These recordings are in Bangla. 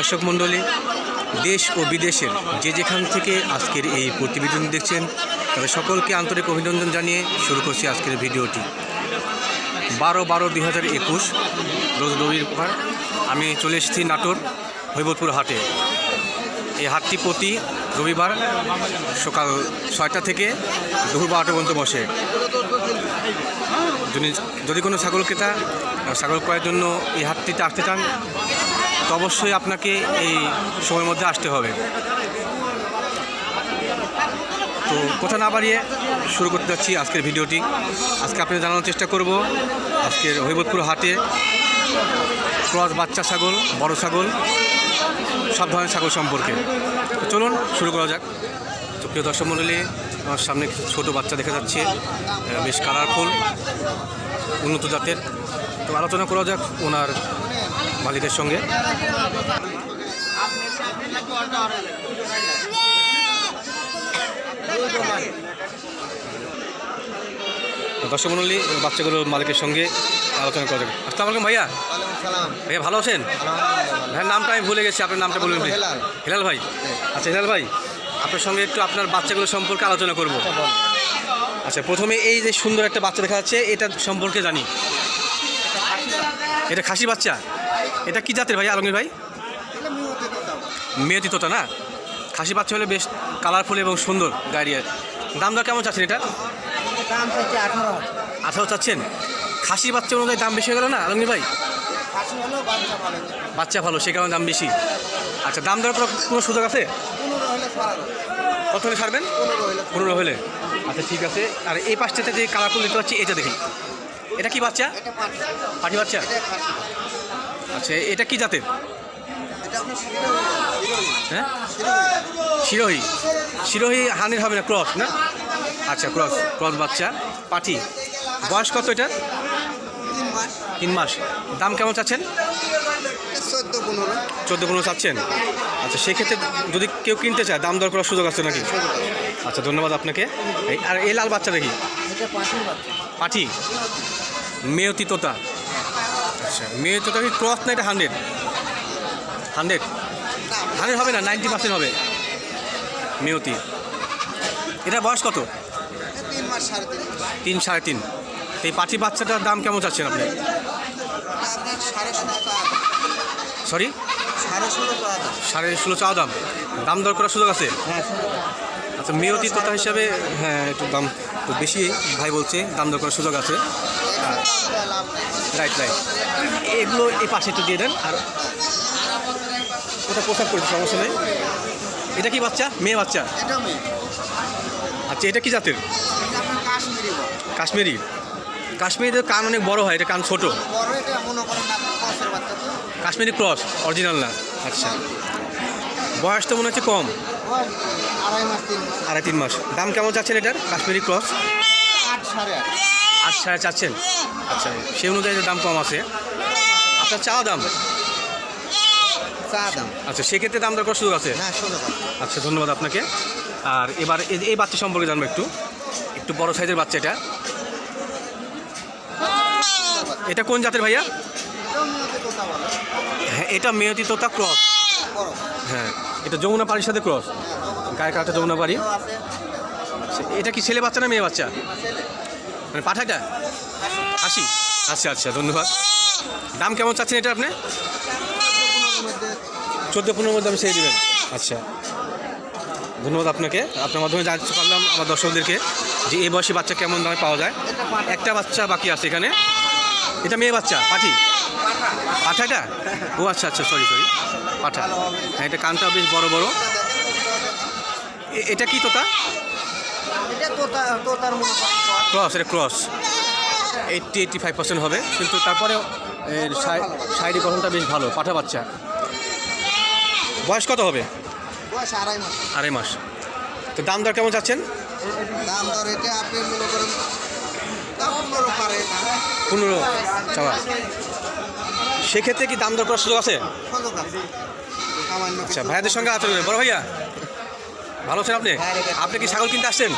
দর্শক মণ্ডলী দেশ ও বিদেশের যে যেখান থেকে আজকের এই প্রতিবেদন দেখছেন তাদের সকলকে আন্তরিক অভিনন্দন জানিয়ে শুরু করছি আজকের ভিডিওটি। বারো বারো দুই হাজার একুশ রোজ রবিবার আমি চলে এসেছি নাটোর হৈবতপুর হাটে। এই হাটটি প্রতি রবিবার সকাল ছয়টা থেকে দুপুর বারোটা পর্যন্ত বসে। যদি যদি কোনো ছাগল ক্রেতা ছাগল ক্রয়ের জন্য এই হাটটিতে আসতে চান, তো অবশ্যই আপনাকে এই সময়ের মধ্যে আসতে হবে। তো কথা না বাড়িয়ে শুরু করতে যাচ্ছি আজকের ভিডিওটি। আজকে আপনাদের জানানোর চেষ্টা করব আজকের হৈবতপুর হাটে ক্রস বাচ্চা ছাগল, বড় ছাগল, সব ধরনের ছাগল সম্পর্কে। চলুন শুরু করা যাক। তো প্রিয় দর্শক মণ্ডলী আমার সামনে কিছু ছোটো বাচ্চা দেখা যাচ্ছে বেশ কালারফুল উন্নত জাতের। তো আলোচনা করা যাক ওনার মালিকের সঙ্গে। দর্শক মণ্ডলী বাচ্চাগুলোর মালিকের সঙ্গে আলোচনা করা যাক। আসসালামু আলাইকুম ভাইয়া। ভাইয়া ভালো আছেন? ভাইয়ের নামটা আমি ভুলে গেছি আপনার নামটা বলবেন। হেলাল। ভাই। আচ্ছা হেলাল ভাই আপনার সঙ্গে একটু আপনার বাচ্চাগুলো সম্পর্কে আলোচনা করব। আচ্ছা প্রথমে এই যে সুন্দর একটা বাচ্চা দেখা যাচ্ছে এটা সম্পর্কে জানি। এটা খাসি বাচ্চা? এটা কি জাতের ভাই আলমগীর ভাই? মেয়েতি তোতা না? খাসি বাচ্চা হলে বেশ কালারফুল এবং সুন্দর গাড়িয়ে দাম দর কেমন চাচ্ছেন এটা? দাম আঠারো আঠারো চাচ্ছেন। খাসি বাচ্চা অনুযায়ী দাম বেশি হয়ে গেল না আলমগীর ভাই? বাচ্চা ভালো সে কারণে দাম বেশি। আচ্ছা দাম দর কোনো সুযোগ আছে? কত হলে ছাড়বেন? পনেরো হলে। আচ্ছা ঠিক আছে। আর এই পাশটাতে যে কালারফুল দেখতে পাচ্ছি এটা দেখি এটা কি বাচ্চা? পাটি বাচ্চা? আচ্ছা এটা কি জাতের? হ্যাঁ? শিরোহী। শিরোহি হানির হবে না ক্রস না? আচ্ছা ক্রস ক্রস বাচ্চা। পাঠি বয়স কত এটা? তিন মাস। দাম কেমন চাচ্ছেন? চোদ্দ পনেরো। চোদ্দ পনেরো চাচ্ছেন। আচ্ছা সেক্ষেত্রে যদি কেউ কিনতে চায় দাম দর করার সুযোগ আছে নাকি? আচ্ছা ধন্যবাদ আপনাকে। এই- আর এই লাল বাচ্চা। দেখি পাঠি? মেয়তি তোতা। আচ্ছা মেয়তি তোতা কি ক্রস না এটা হান্ড্রেড? হান্ড্রেড? হান্ড্রেড হবে না নাইনটি পার্সেন্ট হবে। মেয়তি। এটা বয়স কত? তিন সাড়ে তিন এই পাঠি বাচ্চাটার দাম কেমন চাচ্ছেন আপনি? সরি সাড়ে ষোলো চা চাওয়া দাম। দাম দর করার সুযোগ আছে? হ্যাঁ আচ্ছা মেয়তি তোতা হিসাবে হ্যাঁ একটু দাম একটু বেশি ভাই বলছে দাম দর করার সুযোগ আছে। Right right. এগুলো এই পাশে একটু দিয়ে দেন আর ওটা পোশাক করেছে সমস্যা নেই। এটা কি বাচ্চা? মেয়ে বাচ্চা? আচ্ছা এটা কি জাতের? কাশ্মীরি কাশ্মীরি। কাশ্মীরিদের কান অনেক বড় হয়, এটা কান ছোট। কাশ্মীরি ক্রস অরিজিনাল না। আচ্ছা। বয়স তো মনে হচ্ছে কম। আড়াই তিন মাস। দাম কেমন চাচ্ছেন এটার, কাশ্মীরি ক্রস? আট সাড়ে চাচ্ছেন। আচ্ছা সেই অনুযায়ী দাম কম আছে। আপনার চাওয়া দাম চা দাম? আচ্ছা সেক্ষেত্রে দাম দর করার সুযোগ আছে? আচ্ছা ধন্যবাদ আপনাকে। আর এবার এই বাচ্চা সম্পর্কে জানব একটু। একটু বড় সাইজের বাচ্চা এটা। এটা কোন জাতের ভাইয়া? হ্যাঁ এটা মেয়তি তোতা ক্রস। হ্যাঁ এটা যমুনা পাড়ির সাথে ক্রস। গায়ে কাটা যমুনা পাড়ি। আচ্ছা, এটা কি ছেলে বাচ্চা না মেয়ে বাচ্চা? মানে পাঠাটা আশি আচ্ছা আচ্ছা ধন্যবাদ। দাম কেমন চাচ্ছেন এটা আপনি? চোদ্দ পনেরোর মধ্যে আমি ছেড়ে দেবেন। আচ্ছা ধন্যবাদ আপনাকে। আপনার মাধ্যমে জানতে পারলাম আমার দর্শকদেরকে যে এই বয়সী বাচ্চা কেমন দামে পাওয়া যায়। একটা বাচ্চা বাকি আছে এখানে। এটা মেয়ে বাচ্চা পাঠি। পাঠাটা ও আচ্ছা আচ্ছা সরি সরি পাঠা। হ্যাঁ এটা কানটা বেশ বড় বড়। এটা কি তোতা। ক্রস এটা cross. Eighty eighty five percent হবে। কিন্তু তারপরে এর সাই- শারীরিক গঠনটা বেশ ভালো পাঠা বাচ্চা। বয়স কত হবে? আড়াই মাস। তো দাম দর কেমন চাচ্ছেন? দাম দর এটা আপনি মনে করেন পনেরো চাওয়া সেক্ষেত্রে কি দাম দর করার সুযোগ আছে? আছে। আচ্ছা। ভাইয়াদের সঙ্গে আচরণ বড় ভাইয়া ভালো আছেন আপনি? আপনি কি ছাগল কিনতে আসছেন?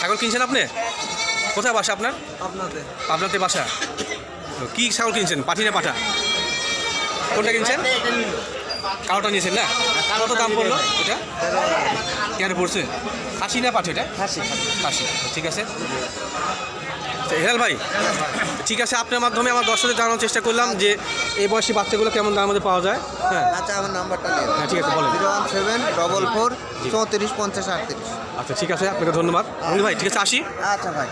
ছাগল কিনছেন আপনি? কোথায় বাসা আপনার? আপনাদের আপনাদের বাসা? তো কি ছাগল কিনছেন? পাঠি না পাঠা? কোনটা কিনছেন? কালোটা নিয়েছেন না? কত দাম পড়ল এটা? কেন পড়ছে? খাসি না পাঠি এটা? হাসি খাসি ঠিক আছে। হেলাল ভাই ঠিক আছে আপনার মাধ্যমে আমার দর্শকদের জানানোর চেষ্টা করলাম যে এই বয়সী বাচ্চাগুলো কেমন দামের মধ্যে পাওয়া যায়। হ্যাঁ। আচ্ছা আমার নাম্বারটা নিয়ে হ্যাঁ ঠিক আছে বলেন। Zero one seven double four চৌত্রিশ পঞ্চাশ আটত্রিশ। আচ্ছা ঠিক আছে আপনাকে ধন্যবাদ। অনিল ভাই ঠিক আছে আসি। আচ্ছা ভাই।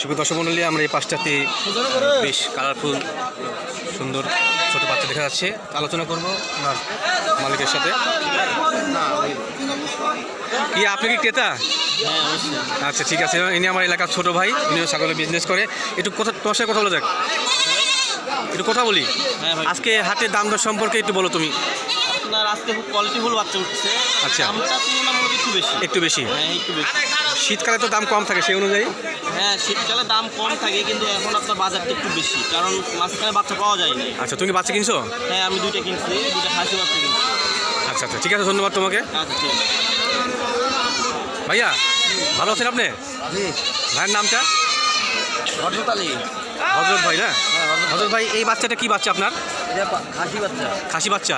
শুভ দর্শক মণ্ডলী আমরা এই পাঁচটাতে বেশ কালারফুল সুন্দর ছোট বাচ্চা দেখা যাচ্ছে। আলোচনা করব আমার মালিকের সাথে। কি আপনি কি ক্রেতা? আচ্ছা ঠিক আছে। ইনি আমার এলাকার ছোট ভাই উনিও ছাগলের বিজনেস করে। একটু কথা তোমার সাথে কথা বলা দেখ একটু কথা বলি? আজকে হাটের দাম দর সম্পর্কে একটু বলো তুমি। আপনার আজকে খুব কোয়ালিটিফুল বাচ্চা উঠছে। আচ্ছা। দামটা তুলনামূলক একটু বেশি। একটু বেশি? হ্যাঁ একটু বেশি। শীতকালে তো দাম কম থাকে সেই অনুযায়ী? হ্যাঁ শীতকালে দাম কম থাকে কিন্তু এখন আপনার বাজারটা একটু বেশি কারণ মাঝখানে বাচ্চা পাওয়া যায় না আচ্ছা তুমি বাচ্চা কিনছো? হ্যাঁ আমি দুইটা কিনছি দুইটা খাসি বাচ্চা কিনছি। আচ্ছা আচ্ছা ঠিক আছে ধন্যবাদ তোমাকে। আচ্ছা ঠিক আছে। ভাইয়া ভালো আছেন আপনি? ভাইয়ের নামটা? হজরত আলী। হজরত ভাই না? হজরত ভাই এই বাচ্চাটা কি বাচ্চা আপনার? খাসি বাচ্চা। খাসি বাচ্চা।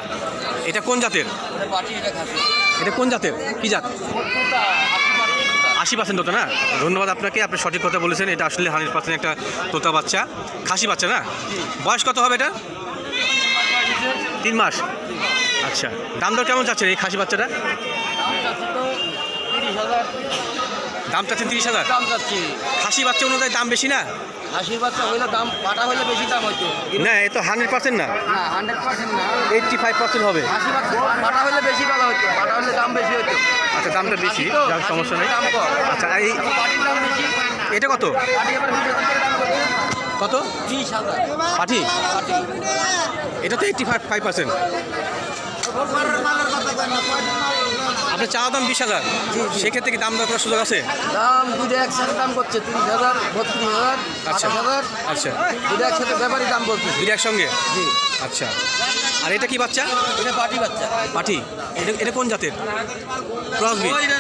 এটা কোন জাতের? এটা কোন জাতের? কি জাত? আশি পার্সেন্ট তোতা না? ধন্যবাদ আপনাকে আপনি সঠিক কথা বলেছেন এটা আসলে হান্ড্রেড পার্সেন্ট একটা তোতা বাচ্চা। খাসি বাচ্চা না? বয়স কত হবে এটা? তিন মাস। আচ্ছা দাম দর কেমন চাচ্ছেন এই খাসি বাচ্চাটা? দাম চাচ্ছেন তিরিশ হাজার? দাম যাচ্ছি খাসি বাচ্চা অনুযায়ী দাম বেশি না? খাসির বাচ্চা হইলে দাম পাটা হইলে বেশি দাম হইতো। না এ তো হান্ড্রেড পার্সেন্ট না। না হান্ড্রেড পার্সেন্ট না। এইটটি ফাইভ পার্সেন্ট হবে। খাসি বাচ্চা পাটা হইলে বেশি ভালো হইতো। পাটা হইলে দাম বেশি হইতো। আচ্ছা দামটা বেশি যার সমস্যা নেই। দাম কম। আচ্ছা এই পাটির দাম বেশি। এটা কত? পাটি এবার বিশ হাজার টাকা দাম করছে কত? বিশ হাজার। পাটি? এটা তো এইটটি ফাইভ ফাইভ পার্সেন্ট আপনার চাওয়া দাম বিশ হাজার। সেক্ষেত্রে কি দাম দর করার সুযোগ আছে? দাম দুটো একসাথে দাম করছে তিরিশ হাজার বত্রিশ হাজার আচ্ছা। হাজার। আচ্ছা। দুটো একসাথে ব্যাপারই দাম বলছে দুটো একসঙ্গে? জি। আচ্ছা। আর এটা কি বাচ্চা? এটা পাটি বাচ্চা। পাঠি এটা এটা কোন জাতের? ক্রস বিট ওই এটা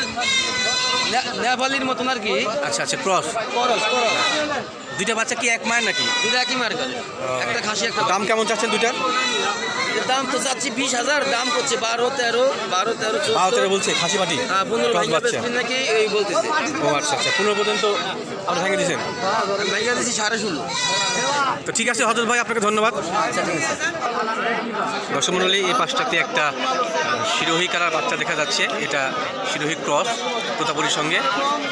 নে- নেপালির মতন আর কি। আচ্ছা আচ্ছা ক্রস। করস করস। দুইটা বাচ্চা কি এক মায়ের নাকি? দুটো একই মার করে একটা খাসি একটা দাম কেমন চাচ্ছেন দুইটার? দাম তো চাচ্ছি বিশ হাজার দাম করছে বারো তেরো বারো তেরো বারো তেরো বলছে খাসি পাটি হ্যাঁ পনেরো বাচ্চা নাকি এই বলতেছে। ও আচ্ছা আচ্ছা। পনেরো পর্যন্ত আপনি ভেঙে দিয়েছেন? ভাইঙ্গা দিচ্ছি সাড়ে ষোলো। তো ঠিক আছে হজরত ভাই আপনাকে ধন্যবাদ। দর্শক মণ্ডলী এই পাশটাতে একটা শিরোহী কালার বাচ্চা দেখা যাচ্ছে। এটা শিরোহী ক্রস তোতাপুরির সঙ্গে।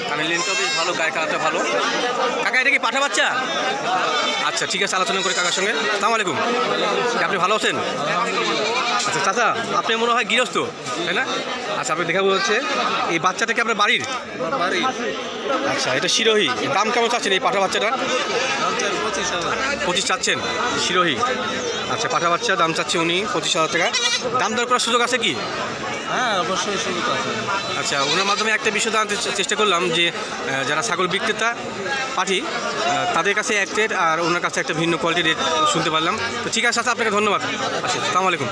কানের লেনটাও বেশ ভালো গায়ে কালারটা ভালো। কাকা এটা কি পাঠা বাচ্চা আচ্ছা। ঠিক আছে, আলোচনা করি কাকার সঙ্গে। সালাম আলাইকুম। আপনি ভালো আছেন? আচ্ছা চাচা, আপনি মনে হয় গৃহস্থ, তাই না? আচ্ছা আপনি দেখা হচ্ছে, এই বাচ্চাটা কি আপনার বাড়ির? বাড়ি আচ্ছা এটা শিরোহী। দাম কেমন চাচ্ছেন এই পাঠা বাচ্চাটার? পঁচিশ পঁচিশ চাচ্ছেন, শিরোহী। আচ্ছা পাঠা বাচ্চা দাম চাচ্ছে উনি পঁচিশ হাজার টাকা। দাম দর করার সুযোগ আছে কি? হ্যাঁ অবশ্যই আছে আচ্ছা ওনার মাধ্যমে একটা বিষয় জানতে চেষ্টা করলাম যে যারা ছাগল বিক্রেতা পাঠি তাদের কাছে এক রেট আর ওনার কাছে একটা ভিন্ন কোয়ালিটি রেট শুনতে পারলাম। তো ঠিক আছে আপনাকে ধন্যবাদ। আচ্ছা সালাম আলাইকুম।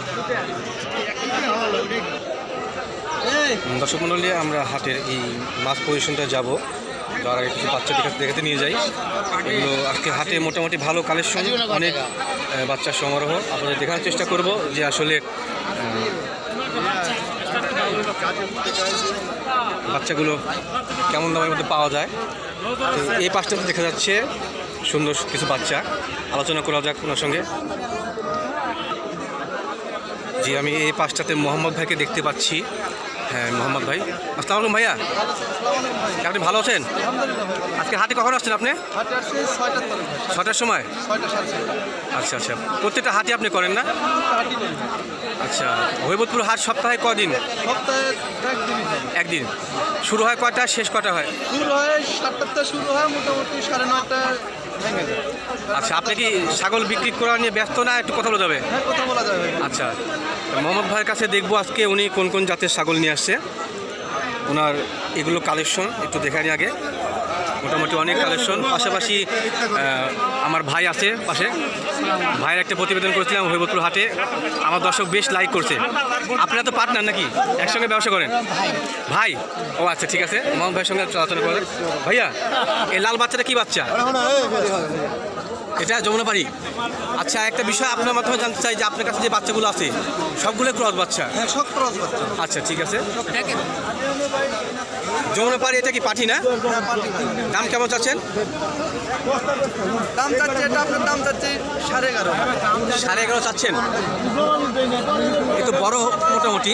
দর্শক মণ্ডলী আমরা হাটের এই মাছ পজিশনটা যাব। যাওয়ার আগে কিছু বাচ্চা দেখাতে দেখাতে নিয়ে যাই। এগুলো আজকে হাটে মোটামুটি ভালো কালেকশন অনেক বাচ্চার সমারোহ। আপনাদের দেখার চেষ্টা করব যে আসলে বাচ্চাগুলো কেমন দামের মধ্যে পাওয়া যায়? এই পাশটাতে দেখা যাচ্ছে সুন্দর কিছু বাচ্চা। আলোচনা করা যাক ওনার সঙ্গে। জি, আমি এই পাঁচটাতে মোহাম্মদ ভাইকে দেখতে পাচ্ছি। হ্যাঁ মোহাম্মদ ভাই। আসসালামু আলাইকুম ভাইয়া। আপনি ভালো আছেন? আজকে হাটে কখন আসছেন আপনি? ছটার সময়। আচ্ছা আচ্ছা। প্রত্যেকটা হাটে আপনি করেন না? আচ্ছা হৈবতপুর হাট সপ্তাহে কদিন? একদিন। শুরু হয় কয়টা? শেষ কটা হয়? শুরু হয় সাতটাতে শুরু হয়, মোটামুটি সাড়ে যায় আচ্ছা আপনি কি ছাগল বিক্রি করা নিয়ে ব্যস্ত না? একটু কথা বলা যাবে। হ্যাঁ কথা বলা যাবে। আচ্ছা মোহাম্মদ ভাইয়ের কাছে দেখব আজকে উনি কোন কোন জাতের ছাগল নিয়ে আসছে। ওনার এগুলো কালেকশন একটু দেখে আগে। মোটামুটি অনেক কালেকশন পাশাপাশি আমার ভাই আছে পাশে। ভাইয়ের একটা প্রতিবেদন করেছিলাম হরিবতপুর হাটে। আমার দর্শক বেশ লাইক করছে। আপনারা তো পার্টনার নাকি? একসঙ্গে ব্যবসা করেন? ভাই ও আচ্ছা ঠিক আছে। মোহাম্মদ ভাইয়ের সঙ্গে চলাচল করেন ভাইয়া এই লাল বাচ্চাটা কি বাচ্চা? এটা যমুনা যমুনাপাড়ি আচ্ছা একটা বিষয় আপনার মাধ্যমে জানতে চাই যে আপনার কাছে যে বাচ্চাগুলো আছে সবগুলো ক্রস বাচ্চা? হ্যাঁ সব ক্রস বাচ্চা। আচ্ছা ঠিক আছে। যমুনাপাড়ি এটা কি পাঠি না? দাম কেমন চাচ্ছেন? দাম চাচ্ছে এটা আপনার দাম চাচ্ছে সাড়ে এগারো। সাড়ে এগারো চাচ্ছেন? এ তো বড় মোটামুটি।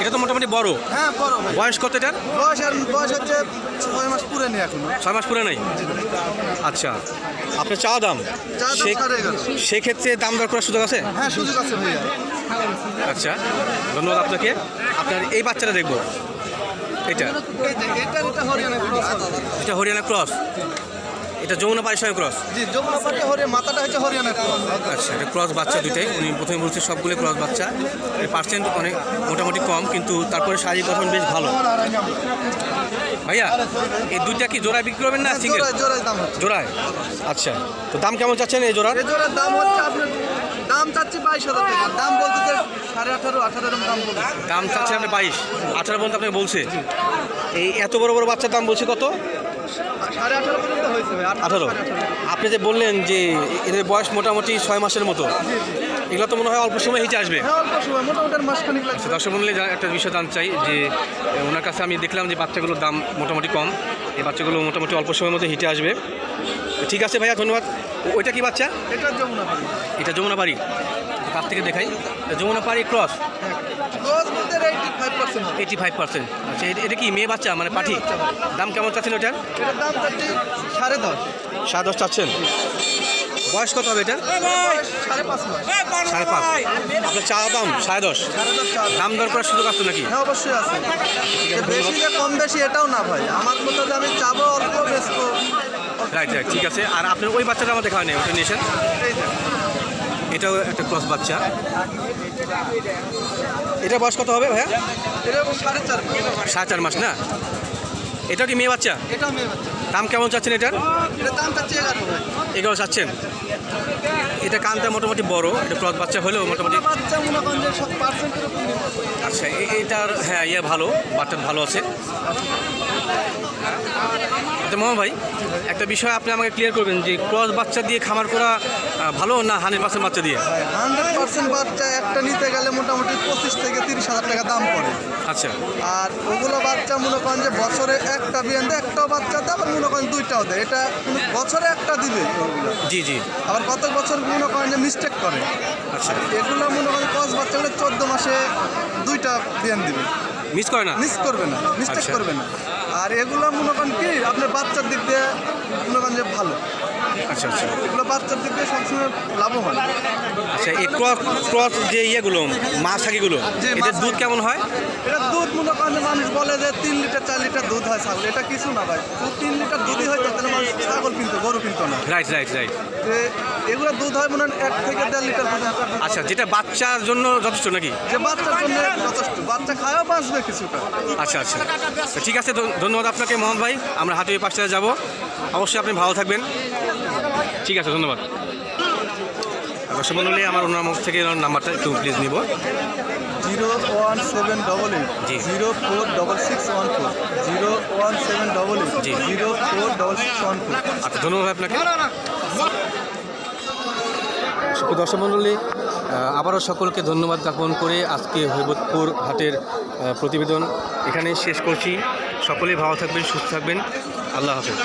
এটা তো মোটামুটি বড়। হ্যাঁ বড় বয়স কত এটার? বয়স আর বয়স হচ্ছে ছয় মাস পুরে নেই এখনও। ছয় মাস পুরে নাই? আচ্ছা। আপনার চা দাম? সেক্ষেত্রে দাম দর করার সুযোগ আছে? হ্যাঁ সুযোগ আছে ভাইয়া। আচ্ছা। ধন্যবাদ আপনাকে। আপনার এই বাচ্চাটা দেখব। এটা? এটা হরিয়ানা ক্রস? এটা যমুনা পারিসয় ক্রস? জি যমুনা পাটি হরিয়ানা মাথাটা হচ্ছে হরিয়ানা ক্রস। আচ্ছা এটা ক্রস বাচ্চা দুইটাই। উনি প্রথমে বলছে সবগুলো ক্রস বাচ্চা। এর পার্সেন্ট অনেক মোটামুটি কম কিন্তু তারপরে শারীরিক গঠন বেশ ভালো। ভাইয়া এই দুইটা কি জোড়ায় বিক্রি করবেন না সিঙ্গেল জোড়ায় জোড়ায় দাম জোড়ায়? আচ্ছা তো দাম কেমন চাচ্ছেন এই জোড়ার? এই জোড়ার দাম হচ্ছে আপনার দাম চাচ্ছি বাইশ হাজার টাকা। দাম বলতেছে সাড়ে আঠারো আঠারো এরকম দাম বলছে। দাম চাচ্ছে আপনি বাইশ। আঠারো পর্যন্ত আপনাকে বলছে। এই এত বড় বড় বাচ্চার দাম বলছে কত? সাড়ে আঠারো পর্যন্ত হয়েছে আঠারো আপনি যে বললেন যে এদের বয়স মোটামুটি ছয় মাসের মতো এগুলো তো মনে হয় অল্প সময় হিটে আসবে। হ্যাঁ দর্শক মন্ডলী একটা বিষয় জানতে চাই যে ওনার কাছে আমি দেখলাম যে বাচ্চাগুলোর দাম মোটামুটি কম এই বাচ্চাগুলো মোটামুটি অল্প সময়ের মধ্যে হিটে আসবে। ঠিক আছে ভাইয়া ধন্যবাদ। ওইটা কি বাচ্চা? এটা যমুনা পাটি এটা যমুনা বাড়ি কাছ থেকে দেখাই। যমুনা পাড়ি cross eighty five percent eighty five percent আচ্ছা এটা- এটা কি মেয়ে বাচ্চা মানে পাঠি? দাম কেমন চাচ্ছেন ওটার দাম সাড়ে দশ। সাড়ে দশ চাচ্ছেন? বয়স কত হবে বয়স সাড়ে পাঁচ সাড়ে পাঁচ। আপনার চা দাম সাড়ে দশ। দাম। দর করার সুযোগ আছে নাকি? হ্যাঁ অবশ্যই আছে। বেশি কম বেশি এটাও না ভাই। আমার মতো আমি চাবো অল্প রাইট রাইট ঠিক আছে। আর আপনার ওই বাচ্চাটা আমার দেখা হয়নি ওটা নিয়েছেন। এটাও একটা ক্রস বাচ্চা। এটা বয়স কত হবে ভাইয়া? সাড়ে চার মাস। না? এটাও কি মেয়ে বাচ্চা? দাম কেমন চাচ্ছেন এটার? এগারো চাচ্ছেন? এটা কানটা মোটামুটি বড় এটা ক্রস বাচ্চা হলেও মোটামুটি। আচ্ছা এটার হ্যাঁ ইয়ে ভালো বাচ্চা ভালো আছে। আচ্ছা মোহাম্মদ ভাই একটা বিষয় আপনি আমাকে ক্লিয়ার করবেন যে ক্রস বাচ্চা দিয়ে খামার করা ভালো না হান্ড্রেড পার্সেন্ট বাচ্চা দিয়ে? হান্ড্রেড পার্সেন্ট বাচ্চা একটা নিতে গেলে মোটামুটি পঁচিশ থেকে তিরিশ হাজার টাকা দাম পড়ে। আচ্ছা। আর ওগুলো বাচ্চা মনে করেন যে বছরে একটা বিয়ান দেয় একটাও বাচ্চা দেয় আবার মনে করেন দুইটাও দেয়। এটা বছরে একটা দিবে। জি জি। আবার কত বছর মনে করেন যে মিস্টেক করে। আচ্ছা। এগুলো মনে করেন কস বাচ্চাগুলো চোদ্দ মাসে দুইটা বিয়ান দিবে। মিস করে না? মিস করবে না মিস্টেক আচ্ছা। করবে না। আর এগুলো মনে করেন কি আপনার বাচ্চার দিক দিয়ে মনে করেন যে ভালো। আচ্ছা আচ্ছা। এগুলো বাচ্চার দিক দিয়ে সবসময় লাভবান আচ্ছা এই ক্রস ক্রস যে ইয়েগুলো মাছ থাকিগুলো এদের দুধ কেমন হয়? এটা দুধ মনে করেন মানুষ বলে যে তিন লিটার চার লিটার দুধ হয় ছাগল। এটা কিছু না ভাই। তিন লিটার দুধই হয় তাহলে মানুষ ছাগল কিনতো গরু কিনতো না। রাইট রাইট রাইট এগুলো দুধ হয় মনে হয় এক থেকে দেড় লিটার আচ্ছা যেটা বাচ্চার জন্য যথেষ্ট নাকি? যে বাচ্চার জন্য যথেষ্ট। বাচ্চা খায়ও বাঁচবে কিছুটা। আচ্ছা আচ্ছা। ঠিক আছে ধন্য- ধন্যবাদ আপনাকে মোহন ভাই। আমরা হাতে পাশে যাব। অবশ্যই আপনি ভালো থাকবেন। ঠিক আছে ধন্যবাদ। দর্শক মন্ডলী আমার ওনার মুখ থেকে ওনার নাম্বারটা একটু প্লিজ নিব। Zero one seven double eight জি। Zero four double six one four zero one seven double eight জি। Zero four double six one four. আচ্ছা ধন্যবাদ আপনাকে। দর্শক মণ্ডলী আবারও সকলকে ধন্যবাদ জ্ঞাপন করে আজকে হৈবতপুর হাটের প্রতিবেদন এখানে শেষ করছি। সকলেই ভালো থাকবেন সুস্থ থাকবেন। আল্লাহ হাফেজ।